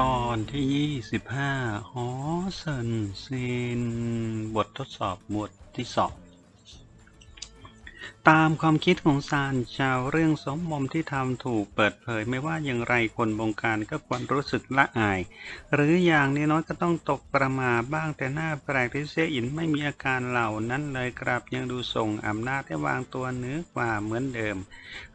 ตอนที่ 25หอเซินซิน บททดสอบหมวดที่สอง ตามความคิดของซานชาวเรื่องสมมมที่ทำถูกเปิดเผยไม่ว่าอย่างไรคนบงการก็ควรรู้สึกละอาย หรืออย่างน้อยก็ต้องตกประมาบ้างแต่หน้าแปลกที่เสียอินไม่มีอาการเหล่านั้นเลยกลับยังดูส่งอำนาจให้วางตัวเหนือกว่าเหมือนเดิม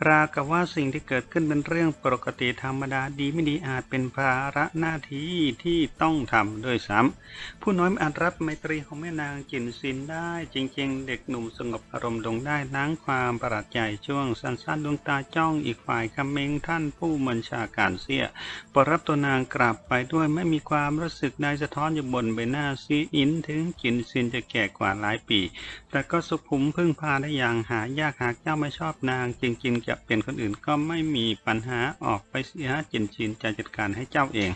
ราวกับว่าสิ่งที่เกิดขึ้นเป็นเรื่องปกติธรรมดาดีไม่ดีอาจเป็นภาระหน้าที่ที่ต้องทำด้วยซ้ำผู้น้อยอาจรับไมตรีของแม่นางจินซินได้ จริง ๆ เด็กหนุ่มสงบอารมณ์ลงได้ล้งความประหลาดใจช่วงสั้นๆดวงตาจ้องอีกฝ่ายคำเมงท่านผู้บัญชาการเสียปรับตัวนางกลับไปด้วยไม่มีความรู้สึกใดสะท้อนอยู่บนใบหน้าซีอินถึงจินซินจะแก่กว่าหลายปี แต่ก็สุขุมพึ่งพาได้อย่างหายากหากเจ้าไม่ชอบนาง จริงๆ จะเป็นคนอื่นก็ไม่มีปัญหาออกไปเสียจินชินจะจัดการให้เจ้าเอง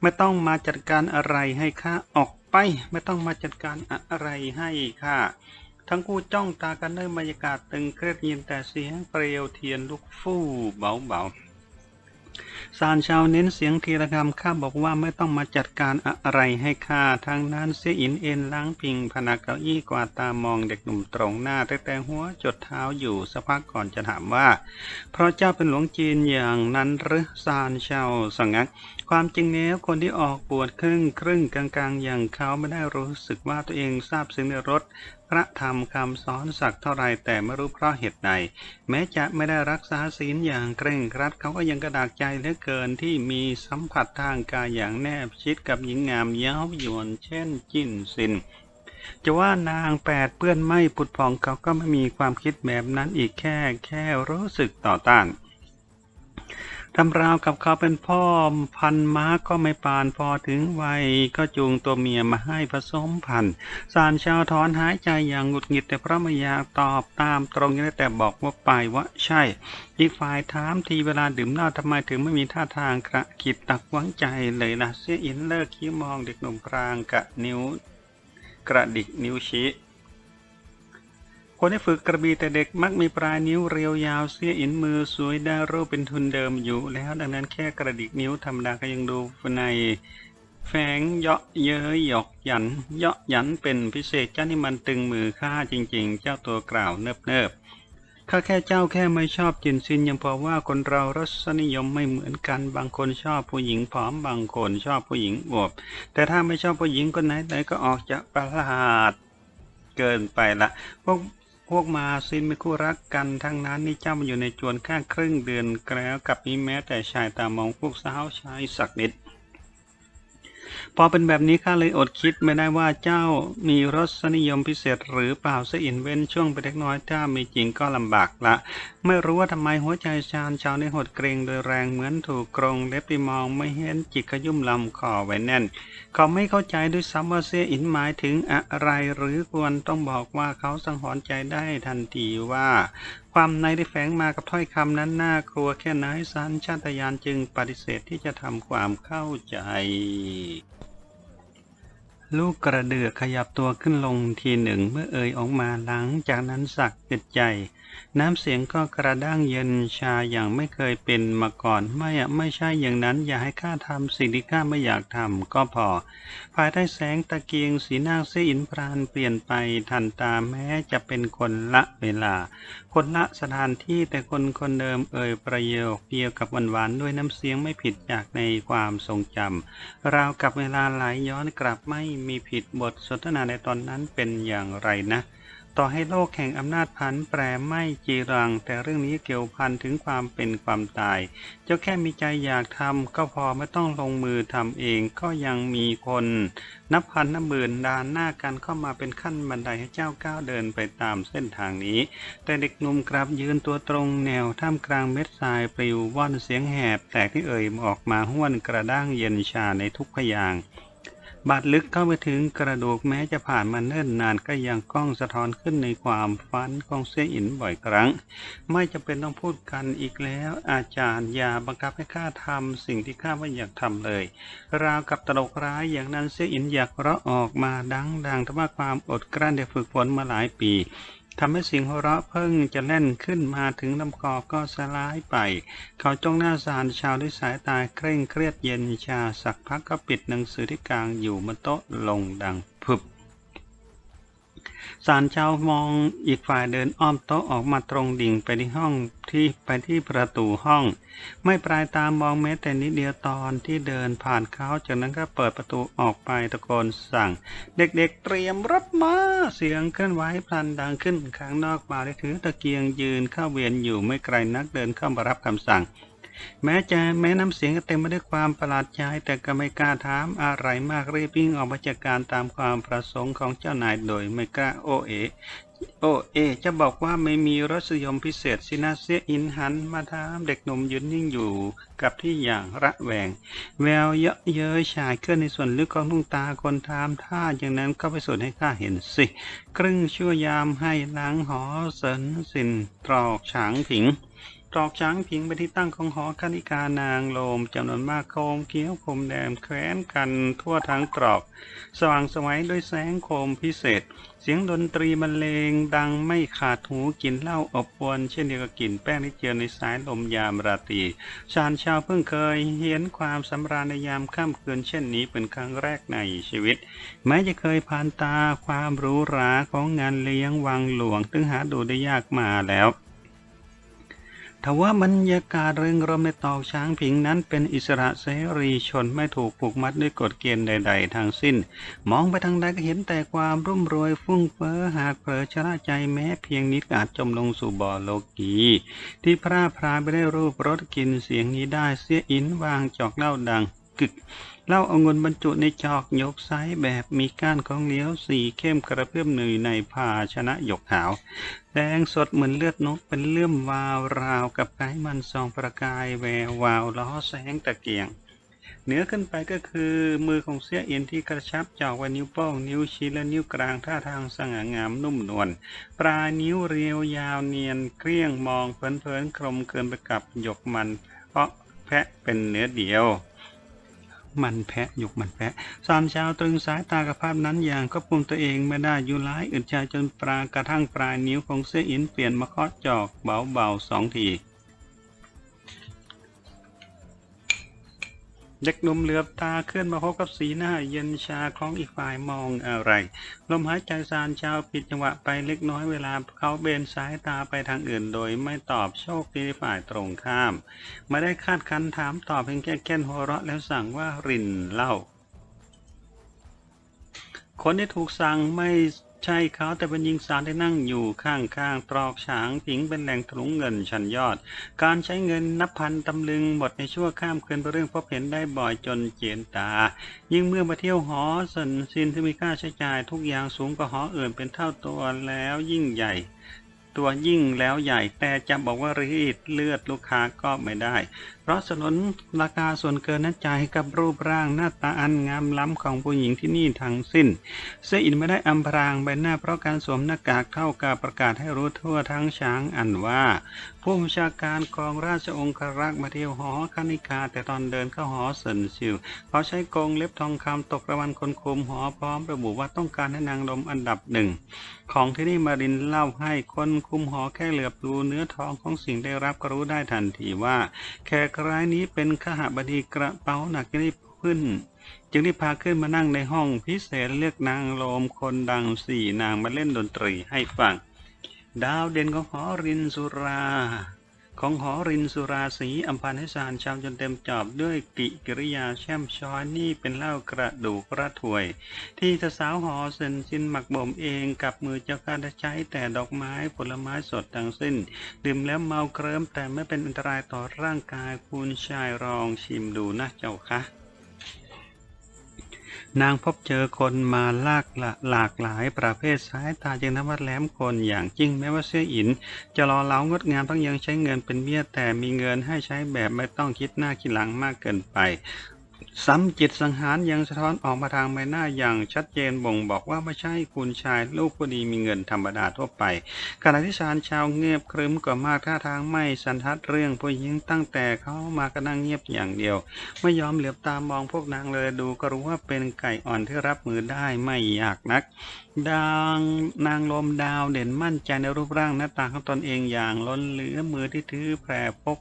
ไม่ต้องมาจัดการอะไรให้ข้าออกไป ไม่ต้องมาจัดการอะไรให้ข้า ทั้งคู่จ้องตากันด้วยบรรยากาศตึงเครียดยินแต่เสียงเปลวเทียนลุกฟู่เบาๆซานชาวเน้นเสียงทีละคำข้าบอกว่าไม่ต้องมาจัดการอะไรให้ข้าทางนั้นเสียอินเอ็นล้างพิงพนักเก้าอี้กวาดตามองเด็กหนุ่มตรงหน้าแต่แต่หัวจดเท้าอยู่สักพักก่อนจะถามว่า เพราะเจ้าเป็นหลวงจีนอย่างนั้นหรือซานชาวสังักความจริงแล้วคนที่ออกบวชครึ่งครึ่งกลางๆ อย่างเขาไม่ได้รู้สึกว่าตัวเองทราบซึ้งในรส พระธรรมคำสอนสักเท่าไรแต่ไม่รู้เพราะเหตุใดแม้จะไม่ได้รักษาศีลอย่างเคร่งครัดเขาก็ยังกระดากใจเหลือเกินที่มีสัมผัสทางกายอย่างแนบชิดกับหญิงงามเย้ายวนเช่นจิ้นซินจะว่านางแปดเปื้อนไม่ผุดผ่องเขาก็ไม่มีความคิดแบบนั้นอีกแค่แค่รู้สึกต่อต้าน ทำราวกับเขาเป็นพ่อพันม้าก็ไม่ปานพอถึงวัยก็จูงตัวเมียมาให้ผสมพันธุ์สารชาวถอนหายใจอย่างหงุดหงิดแต่พระไม่อยากตอบตามตรงนี้แต่บอกว่าไปว่าใช่ อีกฝ่ายถามทีเวลาดื่มเหล้าทำไมถึงไม่มีท่าทางกระกิดตักหวังใจเลยนะเสียอินเลิกคิ้มองเด็กหนุ่มกลางกะนิ้ว กระดิกนิ้วชี้ คนที่ฝึกกระบี่แต่เด็กมักมีปลายนิ้วเรียวยาวเสียอินมือสวยได้รูปเป็นทุนเดิมอยู่แล้วดังนั้นแค่กระดิกนิ้วธรรมดาก็ยังดูในแฝงเยาะเย้ยหยอกหยันเยาะหยันเป็นพิเศษเจ้านี่มันตึงมือข้าจริง ๆ เจ้าตัวกล่าวเนิบเนิบข้าแค่เจ้าแค่ไม่ชอบจินซินยังพอว่าคนเรารสนิยมไม่เหมือนกันบางคนชอบผู้หญิงผอมบางคนชอบผู้หญิงอวบแต่ถ้าไม่ชอบผู้หญิงคนไหนไหนก็ออกจะประหลาดเกินไปละพวก พวกมาซินเป็นคู่รักกันทั้งนั้นนี่เจ้ามาอยู่ในจวนข้างครึ่งเดือนแล้วกับนี้แม้แต่ชายตามองพวกสาวชายสักนิด พอเป็นแบบนี้ข้าเลยอดคิดไม่ได้ว่าเจ้ามีรสนิยมพิเศษหรือเปล่าเสียอินเว้นช่วงไปเล็กน้อยถ้ามีจริงก็ลำบากละ ไม่รู้ว่าทำไมหัวใจชาญชาวในหดเกรงโดยแรงเหมือนถูกกรงเล็บไปมองไม่เห็นจิกขยุ่มลำคอไว้แน่น เขาไม่เข้าใจด้วยซ้ำว่าเสียอินหมายถึงอะไรหรือควรต้องบอกว่าเขาสังหรณ์ใจได้ทันทีว่าความในที่แฝงมากับถ้อยคำนั้นน่ากลัวแค่ไหนสันชาตญาณจึงปฏิเสธที่จะทำความเข้าใจ ลูกกระเดือกขยับตัวขึ้นลงทีหนึ่งเมื่อเอ่ยออกมาหลังจากนั้นสักเกิดใจน้ำเสียงก็กระด้างเย็นชาอย่างไม่เคยเป็นมาก่อน ไม่อะไม่ใช่อย่างนั้น อย่าให้ข้าทำสิ่งที่ข้าไม่อยากทำก็พอ ภายใต้แสงตะเกียงสีหน้าเสียอินพรานเปลี่ยนไปทันตาแม้จะเป็นคนละเวลา คนละสถานที่แต่คนคนเดิมเอ่ยประโยคเดียวกับหวานๆด้วยน้ำเสียงไม่ผิดจากในความทรงจำราวกับเวลาไหลย้อนกลับไม่มีผิดบทสนทนาในตอนนั้นเป็นอย่างไรนะ ต่อให้โลกแห่งอำนาจพันแปรไม่จีรัง แต่เรื่องนี้เกี่ยวพันถึงความเป็นความตาย เจ้าแค่มีใจอยากทำก็พอไม่ต้องลงมือทำเองก็ยังมีคน นับพันนับหมื่นดานหน้ากันเข้ามาเป็นขั้นบันไดให้เจ้าก้าวเดินไปตามเส้นทางนี้ แต่เด็กหนุ่มกลับยืนตัวตรงแนวท่ามกลางเม็ดทรายปลิวว่อนเสียงแหบแตกที่เอ่ยออกมาห้วนกระด้างเย็นชาในทุกพยางค์ บาดลึกเข้าไปถึงกระดูกแม้จะผ่านมาเนิ่นนานก็ยังกล้องสะท้อนขึ้นในความฝันของเสียอินบ่อยครั้ง ไม่จำเป็นต้องพูดกันอีกแล้ว อาจารย์อย่าบังคับให้ข้าทำสิ่งที่ข้าไม่อยากทำเลย ราวกับตลกร้ายอย่างนั้นเสียอินอยากเราะออกมาดังดังๆทว่าความอดกลั้นได้ฝึกฝนมาหลายปี ทำให้เสียงหัวเราะเพิ่งจะแล่นขึ้นมาถึงลำคอก็สลายไป เขาจ้องหน้าสารชาวด้วยสายตาเคร่งเครียดเย็นชาสักพักก็ปิดหนังสือที่กลางอยู่บนโต๊ะลงดังพึบ สารเจ้ามองอีกฝ่ายเดินอ้อมโต๊ะออกมาตรงดิ่งไปที่ห้องที่ไปที่ประตูห้อง ไม่ปลายตามมองแม้แต่นิดเดียวตอนที่เดินผ่านเขาจากนั้นก็เปิดประตูออกไปตะโกนสั่ง เด็กๆเตรียมรับมาเสียงเคลื่อนไหวพลันดังขึ้นข้างนอกบาได้ถือตะเกียงยืนเข้าเวียนอยู่ไม่ไกลนักเดินเข้ามารับคำสั่ง แม้จะแม้น้ำเสียงจะเต็มไปด้วยความประหลาดใจแต่ก็ไม่กล้าถามอะไรมากรีบวิ่งออกมาจากการตามความประสงค์ของเจ้านายโดยไม่กล้าโอเอโอเอ จะบอกว่าไม่มีรสยมพิเศษสินะเสียอินหันมาถามเด็กหนุ่มยืนนิ่งอยู่กับที่อย่างระแวง แววเยอะเย้ยฉายขึ้นในส่วนลึกของดวงตาคนถามถ้าอย่างนั้นก็ไปสูดให้ข้าเห็นสิ ครึ่งชั่วยามให้หลังหอเสินสินตรอกฉางผิง ตรอกช้างพิงไปที่ตั้งของหอคณิกานางโลมจำนวนมากโคมเกี้ยวคมแดงแคว้นกันทั่วทั้งตรอก สว่างสวัยด้วยแสงโคมพิเศษ เสียงดนตรีบรรเลงดังไม่ขาดหูกลิ่นเหล้าอบอวน เช่นเดียวกับกลิ่นแป้งที่เจือในสายลมยามราตรีชาญชาวเพิ่งเคยเห็นความสำราญในยามค่ำคืนเช่นนี้เป็นครั้งแรกในชีวิต แม้จะเคยผ่านตาความรูหราของงานเลี้ยงวังหลวงซึ่งหาดูได้ยากมาแล้ว ทว่าบรรยากาศเริงรมในตอกช้างผิงนั้นเป็นอิสระเสรีชนไม่ถูกผูกมัดด้วยกฎเกณฑ์ใด ๆ ทั้งสิ้น มองไปทางใดก็เห็นแต่ความรุ่มรวยฟุ้งเฟ้อหากเผลอชะล่าใจแม้เพียงนิดอาจจมลงสู่บ่อโลกีที่พระพรายไปได้รูปรสกลินเสียงนี้ได้เสียอินวางจอกเหล้าดังกึก เล้าเอาเงินบรรจุในจอกยกไซส์แบบมีก้านของเหลียวสีเข้มกระเพื่อมหนืยในภาชนะหยกขาว แดงสดเหมือนเลือดนกเป็นเลื่อมวาวราวกับไขมันส่องประกายแวววาวล้อแสงตะเกียงเหนือขึ้นไปก็คือมือของเสียเอียนที่กระชับจอกไว้นิ้วโป้งนิ้วชี้และนิ้วกลางท่าทางสง่างามนุ่มนวลปลายนิ้วเรียวยาวเนียนเกลี้ยงมองเพลินๆกลมเกินไปกับหยกมันเพราะแพะเป็นเนื้อเดียว มันแพะหยกมันแพะสามชาวตรึงสายตากับภาพนั้นอย่างควบคุมตัวเองไม่ได้อยู่ร้ายอึดใจจนปลากระทั่งปลายนิ้วของเสื้ออินเปลี่ยนมาเคาะจอกเบาๆสองที เด็กหนุ่มเหลือบตาขึ้นมาพบกับสีหน้า เย็นชาของอีกฝ่ายมองอะไร ลมหายใจซานชาวผิดจังหวะไปเล็กน้อยเวลาเขาเบนสายตาไปทางอื่น โดยไม่ตอบโชคดีฝ่ายตรงข้าม ไม่ได้คาดคันถามตอบเพียงแค่แค่นหัวเราะแล้วสั่งว่ารินเล้าคนที่ถูกสั่งไม่ ใช่เขาแต่เป็นหญิงสาวที่นั่งอยู่ข้างๆตรอกฉางผิงเป็นแหล่งถลุงเงินชั้นยอด การใช้เงินนับพันตำลึงหมดในชั่วข้ามคืนเป็นเรื่องพบเห็นได้บ่อยจนเจียนตา ยิ่งเมื่อมาเที่ยวหอสันซินที่มีค่าใช้จ่ายทุกอย่างสูงกว่าหออื่นเป็นเท่าตัวแล้วยิ่งใหญ่ ตัวยิ่งแล้วใหญ่ แต่จะบอกว่ารีดเลือดลูกค้าก็ไม่ได้ เพราะสนนราคาส่วนเกินนั้นจ่ายกับรูปร่างหน้าตาอันงามล้ำของผู้หญิงที่นี่ทั้งสิ้น เสยอินไม่ได้อำพรางใบหน้าเพราะการสวมหน้ากากเท่ากับประกาศให้รู้ทั่วทั้งช้างอันว่า ผู้บัญชาการกองราชองครักษ์มาเที่ยวหอคณิกา แต่ตอนเดินเข้าหอเสินซิวเขาใช้กงเล็บทองคำตกรางวัลคนคุมหอพร้อมระบุว่าต้องการให้นางลมอันดับหนึ่งของที่นี่มารินเล่าให้คนคุมหอแค่เหลือบดูเนื้อทองของสิ่งได้รับก็รู้ได้ทันทีว่า แขกรายนี้เป็นขหบดีกระเป๋าหนักที่ขึ้นจึงได้พาขึ้นมานั่งในห้องพิเศษเลือกนางโลมคนดังสี่นางมาเล่นดนตรีให้ฟัง ดาวเด่นของหอรินสุรา ของหอรินสุราสีอัมพันธ์ให้สารชามจนเต็มจอบด้วยกิกิริยาแช่มช้อยนี่เป็นเหล้ากระดูกระถวย ที่สาวหอเซนซินหมักบ่มเองกับมือเจ้าข้าได้ใช้แต่ดอกไม้ผลไม้สดทั้งสิ้น ดื่มแล้วเมาเคลิ้มแต่ไม่เป็นอันตรายต่อร่างกายคุณชายรองชิมดูนะเจ้าคะ นางพบเจอคนมาลากลหลากหลายประเภทสายตาจึงนับว่าแหลมคนอย่างจริงแม้ว่าเสื้ออิน จะรอเล้างดงามตั้งยังใช้เงินเป็นเบี้ยแต่มีเงินให้ใช้แบบไม่ต้องคิดหน้าคิดหลังมากเกินไป ซ้ำจิตสังหารยังสะท้อนออกมาทางใบหน้าอย่างชัดเจนบ่งบอกว่าไม่ใช่คุณชายลูกผู้ดีมีเงินธรรมดาทั่วไปขณะที่ชานชาวเงียบครึ้มกว่ามากท่าทางไม่สันทัดเรื่องผู้หญิงตั้งแต่เขามาก็นั่งเงียบอย่างเดียว ไม่ยอมเหลือบตามองพวกนางเลยดูก็รู้ว่าเป็นไก่อ่อนที่รับมือได้ไม่ยากนักดังนางลมดาวเด่นมั่นใจในรูปร่างหน้าตาของตนเองอย่างล้นเหลือมือที่ถือแพรพก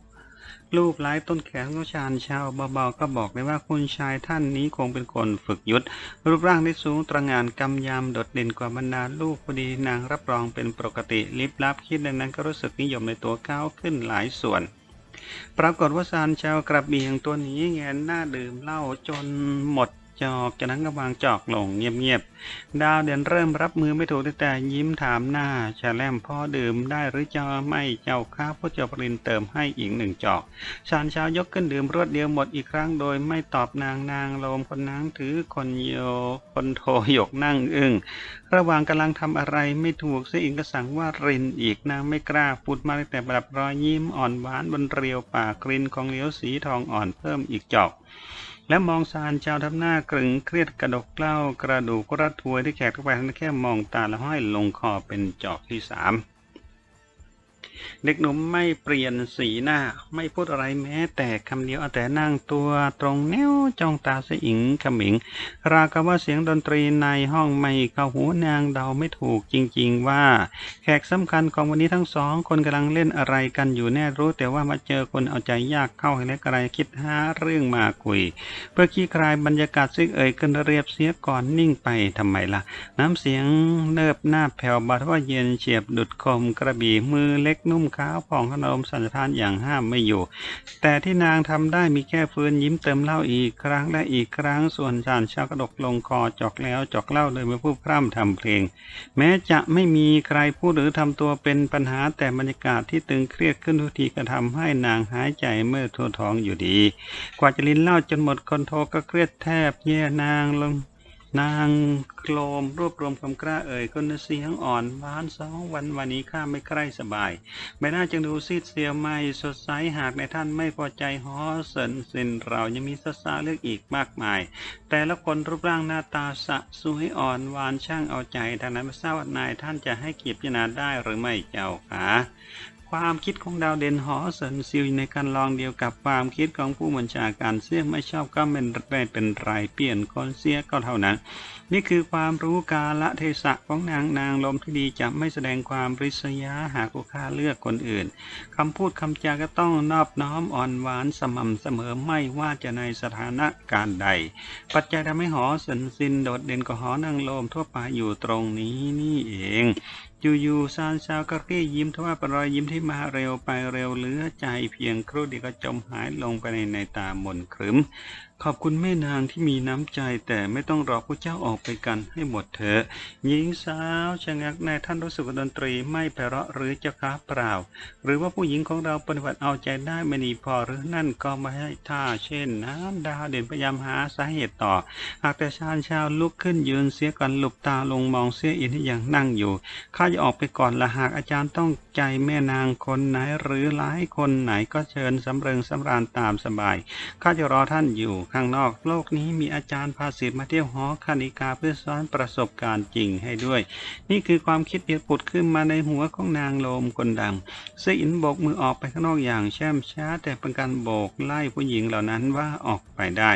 รูปไล้ต้นแขนของชาญชาวเบาๆก็บอกเลยว่าคุณชายท่านนี้คงเป็นคนฝึกยุทธรูปร่างที่สูงตระหง่านกำยำโดดเด่นกว่าบรรดาลูกพอดีนางรับรองเป็นปกติลิบลับคิดดังนั้นก็รู้สึกนิยมในตัวเขาขึ้นหลายส่วนปรากฏว่าซานชาวกระเบียงตัวนี้แงนหน้าดื่มเหล้าจนหมด จอกจากนั้นก็วางจอกลงเงียบๆ ดาวเด่นเริ่มรับมือไม่ถูกตั้งแต่ยิ้มถามหน้าชาแลมพ่อดื่มได้หรือจะไม่เจ้าข้าพระเจ้าปรินเติมให้อีกหนึ่งจอกชานเช้ายกขึ้นดื่มรวดเดียวหมดอีกครั้งโดยไม่ตอบนางนางลมคนนางถือคนโยคนโทหยกนั่งอึ้งระหว่างกำลังทำอะไรไม่ถูกเสียอีกก็สั่งว่ารินอีกนางไม่กล้าพูดมาแต่ปรับรอยยิ้มอ่อนหวานบนเรียวปากกรินของเหลียวสีทองอ่อนเพิ่มอีกจอก และมองซานชาวทับหน้ากรึงเครียดกระดกเกล้ากระดูกรัดทวยที่แขกเข้าไปทั้งแค่มองตาและห้อยลงคอเป็นจอกที่สาม เด็กหนุ่มไม่เปลี่ยนสีหน้า ไม่พูดอะไรแม้ แต่คำเดียวแต่นั่งตัวตรงแนวจ้องตาเสยอิงขมิง ราวกับว่าเสียงดนตรีในห้องไม่เข้าหูนางเดาไม่ถูกจริง ๆ ว่า แขกสำคัญของวันนี้ทั้งสองคนกำลังเล่นอะไรกันอยู่แน่รู้ แต่ว่ามาเจอคนเอาใจยากเข้าให้เล็กอะไรคิดหาเรื่องมาคุย เพื่อขี้คลายบรรยากาศซึ่งเอ่ยขึ้นเรียบเสียก่อนนิ่งไปทำไมล่ะ น้ำเสียงเนิบหน้าแผ่วบาทว่าเย็นเฉียบดุดคมกระบี่มือเล็กนุ่มขาวผ่องขนมสันทานอย่างห้ามไม่อยู่ แต่ที่นางทำได้มีแค่ฟืนยิ้มเติมเหล้าอีกครั้งและอีกครั้งส่วนจานชากระดกลงคอจอกแล้วจอกเล่าเลยไม่พูดพร่ำทำเพลง แม้จะไม่มีใครพูดหรือทำตัวเป็นปัญหาแต่บรรยากาศที่ตึงเครียดขึ้นทุกทีก็ทำให้นางหายใจเมื่อทั่วท้องอยู่ดี กว่าจะลิ้นเหล้าจนหมดคอนโทรก็เครียดแทบแย่นางลง นางโคลมรวบรวมความกล้าเอ่ยคนเสียงอ่อนหวานสองวันวันนี้ข้าไม่ใกล้สบายใบหน้าจึงดูซีดเซียวไม่สดใสหากในท่านไม่พอใจฮอสเสินสินเรายังมีสสาเลือกอีกมากมาย แต่ละคนรูปร่างหน้าตาสะสวยอ่อนหวานช่างเอาใจทางนั้นไม่ทราบว่านายท่านจะให้เกียรติพิจารณาได้หรือไม่เจ้าคะ ความคิดของดาวเด่นหอสินซิวในการลองเดียวกับความคิดของผู้บัญชาการเสียไม่ชอบก็เป็นไม่เป็นไรเปลี่ยนคนเสียก็เท่านั้น นี่คือความรู้กาละเทศะของนางนางลมที่ดีจะไม่แสดงความริษยาหากลูกค้าเลือกคนอื่นคำพูดคำจาก็ต้องนอบน้อมอ่อนหวานสม่ำเสมอไม่ว่าจะในสถานการณ์ใด ปัจจัยทำให้หอสินซินโดดเด่นกว่าหอนางลมทั่วไปอยู่ตรงนี้นี่เอง อยู่ๆซานชาวก็รียิ้มทว่าเป็นรอยยิ้มที่มาเร็วไปเร็วเหลือใจเพียงครู่เดียวก็จมหายลงไปในในตาหม่นครึ้มขอบคุณแม่นางที่มีน้ำใจแต่ไม่ต้องรอผู้เจ้าออกไปกันให้หมดเถอะหญิงสาวชะงักในท่านรู้สึกว่าดนตรีไม่ไพเราะหรือจะค้าเปล่า หรือว่าผู้หญิงของเราปฏิบัติเอาใจได้ไม่ดีพอหรือนั่นก็ไม่ให้ท่าเช่นนั้นดาวเด่นพยายามหาสาเหตุต่อ หากแต่ชาญชาวลุกขึ้นยืนเสียก่อนหลบตาลงมองเสียอินที่ยังนั่งอยู่ข้าจะออกไปก่อนละหากอาจารย์ต้องใจแม่นางคนไหนหรือหลายคนไหนก็เชิญสำเริงสำราญตามสบายข้าจะรอท่านอยู่ข้างนอกโลกนี้มีอาจารย์ภาษิตมาเที่ยวหอคณิกาเพื่อสอนประสบการณ์จริงให้ด้วย นี่คือความคิดเดียวผุดขึ้นมาในหัวของนางโลมคนดังเสยอินโบกมือออกไปข้างนอกอย่างแช่มช้า แต่เป็นการโบกไล่ผู้หญิงเหล่านั้นว่าออกไปได้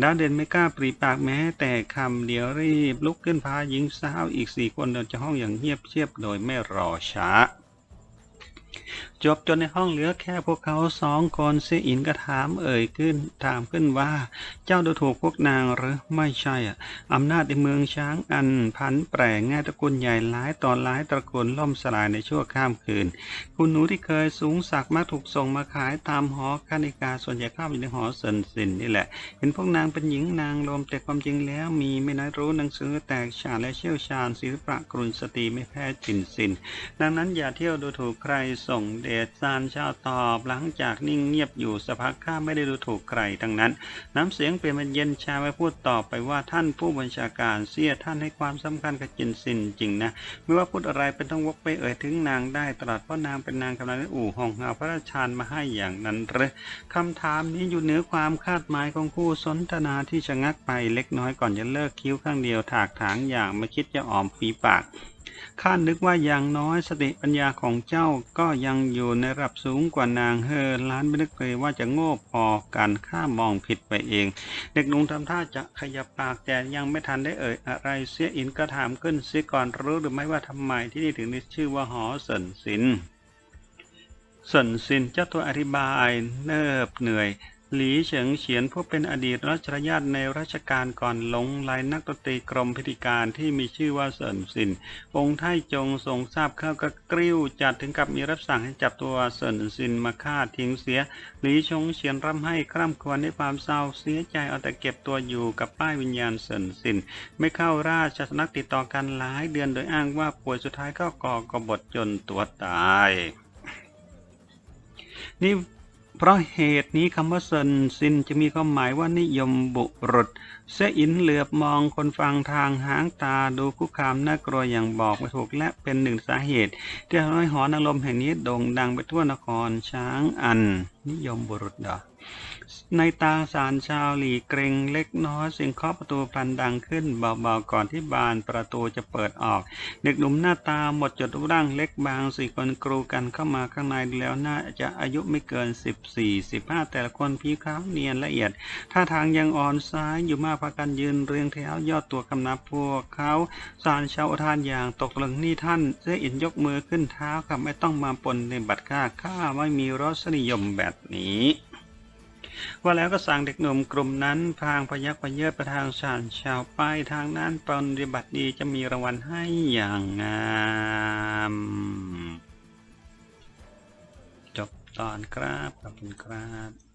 ดาวเด่นไม่กล้าปรีปากแม้ แต่คำเดียวรีบลุกขึ้นพาหญิงสาวอีกสี่คนเดินจากห้องอย่างเงียบเชียบโดยไม่รอช้า จบจนในห้องเหลือแค่พวกเขาสองคนเสียอินก็ถามเอ่ยขึ้น ถามขึ้นว่า เจ้าดูถูกพวกนางหรือไม่ใช่อะอำนาจในเมืองช้างอันพันแปรง่ายตระกูลใหญ่หลายตอนหลายตระกูลล่มสลายในชั่วข้ามคืน คุณหนูที่เคยสูงสักดิ์มักถูกส่งมาขายตามหอคานิกาส่วนใหญ่เข้าอยู่ในหอเซินซินนี่แหละ เห็นพวกนางเป็นหญิงนางลมแต่ความจริงแล้วมีไม่น้อยรู้หนังสือแตกฉานและเชี่ยวชาญศิลปะกรุณสตรีไม่แพ้จินสิน ดังนั้นอย่าเที่ยวดูถูกใครส่งเดชซานชาวตอบ หลังจากนิ่งเงียบอยู่สักพักข้าไม่ได้ดูถูกใครทั้งนั้น น้ำเสียงเปลี่ยนเป็นเย็นชาไปพูดต่อไปว่าท่านผู้บัญชาการเสียท่านให้ความสำคัญกับจินสินจริงนะไม่ว่าพูดอะไรเป็นต้องวกไปเอ่ยถึงนางได้ตลอดเพราะนางเป็นเป็นนางกำลังอู่ห้องเอาพระราชทานมาให้อย่างนั้นหรือคำถามนี้อยู่เหนือความคาดหมายของคู่สนทนาที่ชะงักไปเล็กน้อยก่อนจะเลิกคิ้วข้างเดียวถากถางอย่างไม่คิดจะอ่อมฝีปากข้านึกว่าอย่างน้อยสติปัญญาของเจ้าก็ยังอยู่ในระดับสูงกว่านางเฮอล้านไม่นึกเลยว่าจะโง่พอกันข้ามองผิดไปเอง เด็กหนุ่มทำท่าจะขยับปากแต่ยังไม่ทันได้เอ่ยอะไรเสียอินก็ถามขึ้นเสียก่อนรู้หรือไม่ว่าทำไมที่นี่ถึงได้ชื่อว่าหอเสินสิน เสินสินเจ้าตัวอธิบายเนิบเหนื่อย หลีเฉิงเฉียนผู้เป็นอดีตรัชญาติในรัชกาลก่อนหลงลายนักดนตรีกรมพิธีการที่มีชื่อว่าเสินสิน องค์ไทจงทรงทราบเข้าก็กริ้วจัดถึงกับมีรับสั่งให้จับตัวเสินสินมาฆ่าทิ้งเสีย หลีชงเฉียนร่ำให้คร่ำครวญในความเศร้าเสียใจเอาแต่เก็บตัวอยู่กับป้ายวิญญาณเสินสิน ไม่เข้าราชสนักติดต่อกันหลายเดือนโดยอ้างว่าป่วยสุดท้ายก็ก่อกบฏจนตัวตาย นี่เพราะเหตุนี้คำว่าเซนซินจะมีความหมายว่านิยมบุรุษ เสยอินเหลือบมองคนฟังทางหางตาดูคุกคามน่ากลัวอย่างบอกไม่ถูกและเป็นหนึ่งสาเหตุ ที่ทำให้หอนางรมแห่งนี้โด่งดังไปทั่วนครช้างอัน นิยมบุรุษดอ ในตาสารชาวหลีเกรงเล็กน้อยเสียงเคาะประตูพลันดังขึ้นเบาๆก่อนที่บานประตูจะเปิดออก เด็กหนุ่มหน้าตาหมดจดร่างเล็กบางสี่คนกรูกันเข้ามาข้างในแล้วน่าจะอายุไม่เกิน 14 15 แต่ละคนผิวขาวเนียนละเอียดท่าทางยังอ่อนซ้ายอยู่มากพากันยืนเรียงแถวยอดตัวกำนับพวกเขาสารชาวทานอย่างตกตะลึงนี่ท่านเสื้ออินยกมือขึ้นเท้าครับไม่ต้องมาปนในบัตรค่าข้าไม่มีรสนิยมแบบนี้ ว่าแล้วก็สั่งเด็กหนุ่มกลุ่มนั้น พางพยักพเยอไปทางชานชาวป้ายทางนั้นปฏิบัติดีจะมีรางวัลให้อย่างงามจบตอนครับขอบคุณครับ